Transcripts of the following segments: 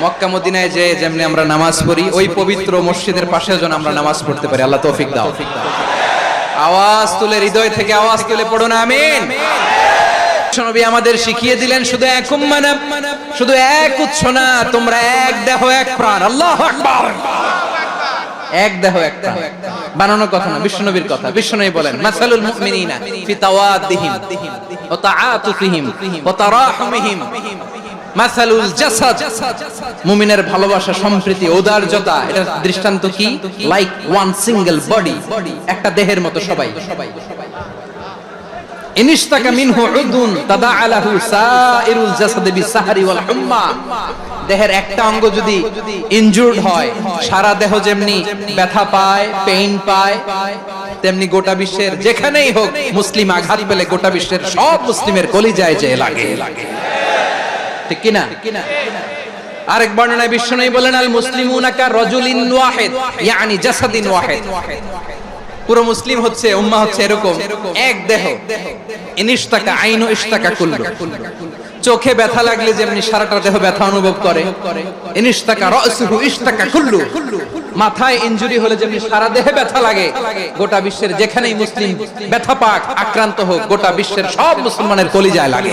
মক্কা মদিনায় যে যেমনি আমরা নামাজ পড়ি, ওই পবিত্র মসজিদের পাশে যেন আমরা নামাজ পড়তে পারি। আল্লাহ তৌফিক দাও। আওয়াজ তুলে, হৃদয় থেকে আওয়াজ তুলে পড়ুন আমিন। নবী আমাদের শিখিয়ে দিলেন শুধু এক উম্মানা শুধু এক না, তোমরা এক দেহ, এক প্রাণ। আল্লাহ আকবার। এক দেহ, এক প্রাণ। বানানো কথা না বিশ্বনবীর কথা। বিশ্বনবী বলেন, মাসালুল মুমিনিনা ফি তাআতুফিহিম মুমিনের ভালোবাসা, সম্প্রীতি এটা দৃষ্টান্ত কি? লাইক ওয়ান সিঙ্গেল বডি একটা দেহের মতো সবাই। অঙ্গ যদি হয়, সারা দেহ যেমনি ব্যথা পায় পেইন পায়, তেমনি গোটা বিশ্বের যেখানেই হোক, মুসলিম আঘাত পেলে গোটা বিশ্বের সব মুসলিমের কলিজায় যে লাগে লাগে। কিনা? আরেক বর্ণনায় বিশ্বনবী বলেন, আল ইয়ানি জাসাদিন পুরো মুসলিম হচ্ছে হচ্ছে এরকম, এক দেহ। ইনিশতাকা আইনু ইশতাকা কুল্লু। চোখে ব্যথা লাগলে যেমনি সারাটা দেহ ব্যথা অনুভব করে ইনিশতাকা রাসুহু ইশতাকা কুল্লু। মাথায় ইনজুরি হলে যেমনি সারা দেহে ব্যথা লাগে, গোটা বিশ্বের যেখানেই মুসলিম ব্যথা পাক, আক্রান্ত হোক, গোটা বিশ্বের সব মুসলমানের কলিজায় লাগে।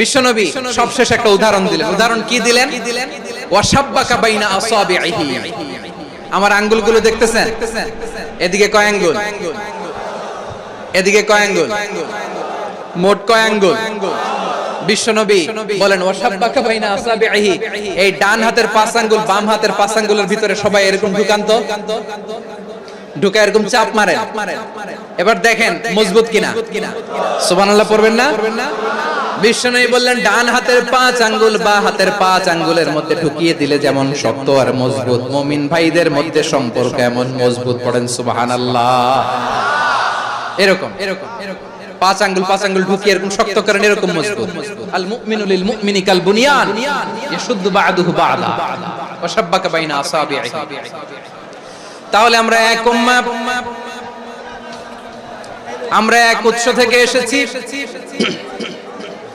বিশ্বনবী সবশেষ একটা উদাহরণ দিলেন। উদাহরণ কি দিলেন? আমার আঙ্গুলগুলো দেখতেছেন? এদিকে কয় আঙ্গুল? এদিকে কয় আঙ্গুল? মোট কয় আঙ্গুল? বিশ্বনবী বলেন এই ডান হাতের পাঁচ আঙ্গুল, বাম হাতের পাঁচ আঙ্গুলের ভিতরে সবাই এরকম ঢুকান্ত? ঢুকা এরকম চাপ মারে এবার দেখেন, মজবুত কিনা? সুবহানাল্লাহ পড়বেন না? বিষ্ণু বললেন, ডান হাতের পাঁচ আঙ্গুল বা হাতের পাঁচ আঙ্গুলের মধ্যে ঢুকিয়ে দিলে যেমন শক্ত আর মজবুত। মমিন ভাইদের মধ্যে সম্পর্ক এমন মজবুত পড়েন, সুবহানাল্লাহ। এরকম এরকম পাঁচ আঙ্গুল পাঁচ আঙ্গুল ঢুকিয়ে এরকম শক্ত করেন, এরকম মজবুত। আল মুমিনু লিল মুমিনি কাল বুনিয়ান। ইয়াশুদ্দু বা'দুহু বা'দা। ওয়া শাব্বাকা বাইনা আসাবিহি তাহলে আমরা এক উম্মাহ, আমরা এক উৎস থেকে এসেছি।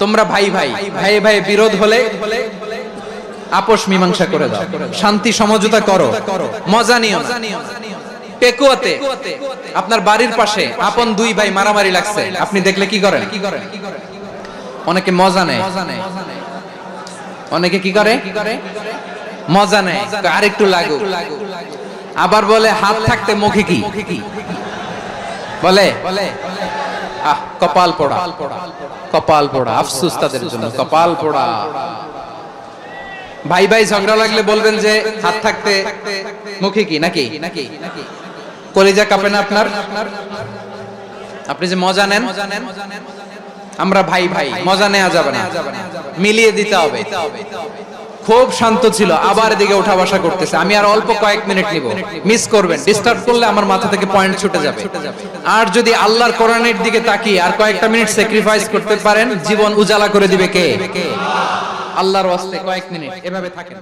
তোমরা ভাই ভাই ভাই ভাই বিরোধ হলে আপোষ মীমাংসা করে দাও। শান্তি, সমঝোতা করো। মজা নিও পেকুয়াতে আপনার বাড়ির পাশে আপন দুই ভাই মারামারি লাগছে। আপনি দেখলে কি করেন? অনেকে মজা নেয়। অনেকে কি করে? মজা নেয়। আরেকটু লাগু আবার বলে, হাত থাকতে মুখে কি? বলে? কপাল পোড়া। কপাল পোড়া। আফসুস তাদের জন্য। কপাল পোড়া। ভাই ভাই ঝগড়া লাগলে বলবেন যে হাত থাকতে মুখে কি, নাকি? নাকি কলিজা কাঁপে না আপনার? আপনি যে মজা নেন, আমরা ভাই ভাই, মজা নেওয়া যাবে না। মিলিয়ে দিতে হবে। খুব শান্ত ছিল, আবার এদিকে উঠা বসা করতেছে। আমি আর অল্প কয়েক মিনিট নিব। মিস করবেন ডিস্টার্ব করলে আমার মাথা থেকে পয়েন্ট ছুটে যাবে। আর যদি আল্লাহর কোরআনের দিকে তাকিয়ে আর কয়েকটা মিনিট স্যাক্রিফাইস করতে পারেন, জীবন উজালা করে দিবে কে? আল্লাহর ওয়াস্তে কয়েক মিনিট, এভাবে থাকেন।